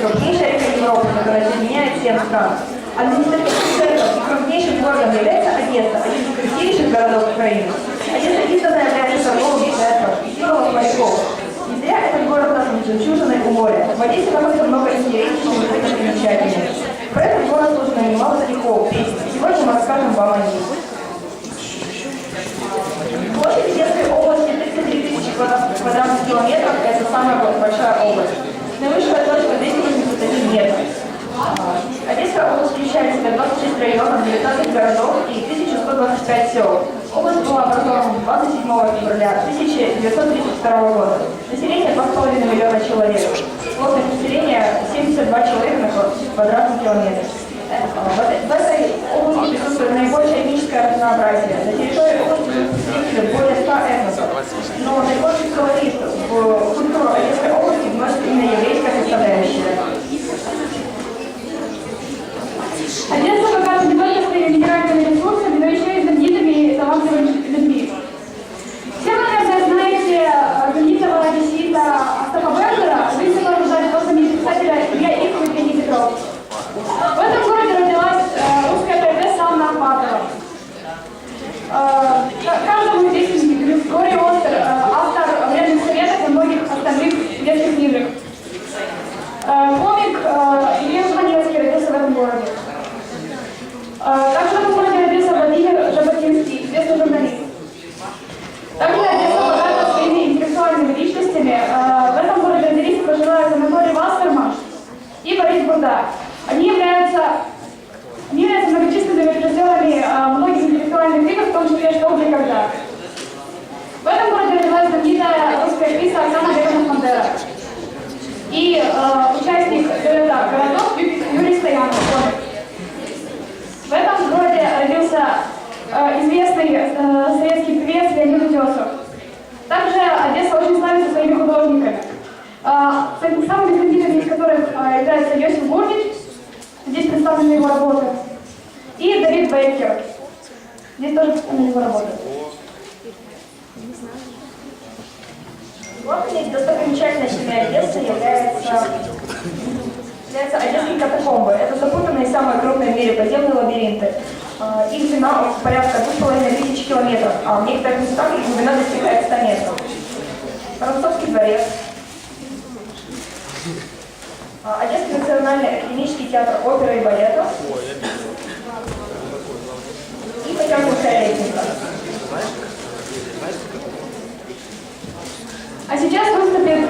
крупнейшая река Европы, которая соединяет семь стран. Административным центром и крупнейшим городом является Одесса, один из крупнейших городов Украины. Одесса издавна является торговым центром символом моряков. Не зря этот город назван жемчужиной у моря. В Одессе находится много интересных и достопримечательностей. Про этот город слышно немало стихов, песен. Сегодня мы расскажем вам о них. Площадь Одесской области 33 тысячи квадрат- квадратных километров – это самая большая область. Наивысшая точка 281 метр. А, Одесская область включает в себя 26 районов, 19 городов и 1125 сел. Область была образована 27 февраля 1932 года. Население 2,5 миллиона человек. Плотность населения 72 человека на квадратный километр. В этой области присутствует наибольшее этническое разнообразие. На территории области многих интеллектуальных игр, в том числе «Что, где, когда». В этом городе родилась знаменитая русская актриса Оксана Бекман Мандера и э, участник «Городок» Ю- Юрий Стоянов. В этом городе родился э, известный э, советский певец Леонид Утесов. Также Одесса очень славится своими художниками. Э, сам- самыми знаменитыми из которых э, является Йосиф Бурнич, здесь представлены его работы, Бейкер. Здесь тоже представлены его работы. Главной достопримечательностями Одессы является, являются Одесские катакомбы. Это запутанные самые крупные в мире подземные лабиринты. А, Их длина порядка 2,5 тысяч километров, а в некоторых местах их глубина достигает 100 метров. Ростовский дворец. А, Одесский национальный академический театр оперы и балета. Петра Мошенника. А сейчас выступит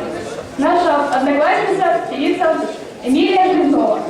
наша одноклассница, певица Эмилия Грязнова.